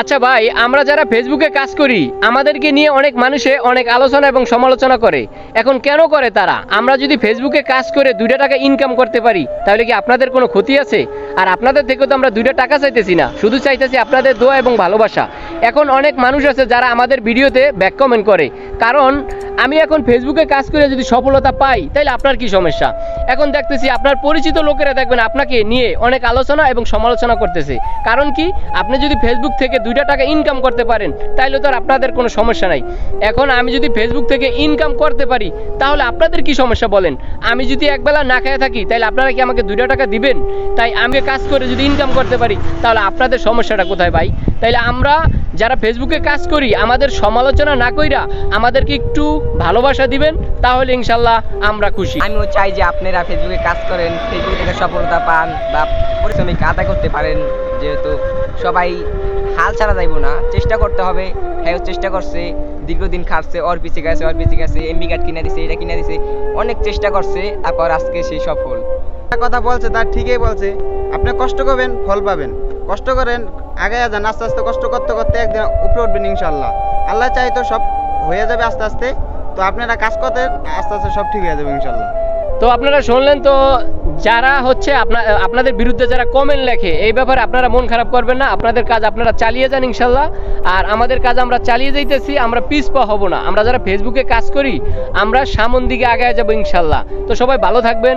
আচ্ছা ভাই, আমরা যারা ফেসবুকে কাজ করি, আমাদেরকে নিয়ে অনেক মানুষে অনেক আলোচনা এবং সমালোচনা করে। এখন কেন করে তারা? আমরা যদি ফেসবুকে কাজ করে দুইটা টাকা ইনকাম করতে পারি, তাহলে কি আপনাদের কোনো ক্ষতি আছে? আর আপনাদের থেকেও তো আমরা দুইটা টাকা চাইতেছি না, শুধু চাইতেছি আপনাদের দোয়া এবং ভালোবাসা। এখন অনেক মানুষ আছে যারা আমাদের ভিডিওতে ব্যাক কমেন্ট করে। কারণ আমি এখন ফেসবুকে কাজ করে যদি সফলতা পাই তাহলে আপনার কি সমস্যা? এখন দেখতেছি আপনার পরিচিত লোকেরা দেখবেন আপনাকে নিয়ে অনেক আলোচনা এবং সমালোচনা করতেছে। কারণ কি? আপনি যদি ফেসবুক থেকে দুইটা টাকা ইনকাম করতে পারেন তাহলে তো আর আপনাদের কোনো সমস্যা নাই। এখন আমি যদি ফেসবুক থেকে ইনকাম করতে পারি, তাহলে আপনাদের কি সমস্যা বলেন? আমি যদি একবেলা না খেয়ে থাকি তাহলে আপনারা কি আমাকে দুইটা টাকা দিবেন? তাই আমি কাজ করে যদি ইনকাম করতে পারি, তাহলে আপনাদের সমস্যাটা কোথায় ভাই? তাইলে আমরা যারা ফেসবুকে কাজ করি আমাদের সমালোচনা না কইরা আমাদেরকে একটু ভালোবাসা দিবেন তাহলে ইনশাল্লাহ আমরা খুশি। আমিও চাই যে আপনারা ফেসবুকে কাজ করেন ফেসবুক থেকে সফলতা পান বা পরিশ্রমিক আদায় করতে পারেন যেহেতু সবাই হাল ছাড়া যাইব না চেষ্টা করতে হবে হ্যাঁ চেষ্টা করছে দীর্ঘদিন খাটছে ওর পিছে গেছে ওর পিছে গেছে এমবি কার্ড কিনে দিছে এটা কিনে দিছে অনেক চেষ্টা করছে তারপর আজকে সেই সফল। কথা বলছে তার ঠিকই বলছে আপনি কষ্ট করবেন ফল পাবেন। কষ্ট করেন আগে যান, আস্তে আস্তে কষ্ট করতে করতে একদিন উপরে উঠবেন ইনশাল্লাহ আল্লাহ চাই তো সব হয়ে যাবে আস্তে আস্তে। তো আপনারা কাজ করতেন, আস্তে আস্তে সব ঠিক হয়ে যাবে ইনশাল্লাহ তো আপনারা শুনলেন তো, যারা হচ্ছে আপনার আপনাদের বিরুদ্ধে যারা কমেন্ট লেখে, এই ব্যাপারে আপনারা মন খারাপ করবেন না, আপনাদের কাজ আপনারা চালিয়ে যান ইনশাল্লাহ আর আমাদের কাজ আমরা চালিয়ে যাইতেছি, আমরা পিছপা হব না। আমরা যারা ফেসবুকে কাজ করি, আমরা সামন দিকে আগায় যাব ইনশাল্লাহ তো সবাই ভালো থাকবেন।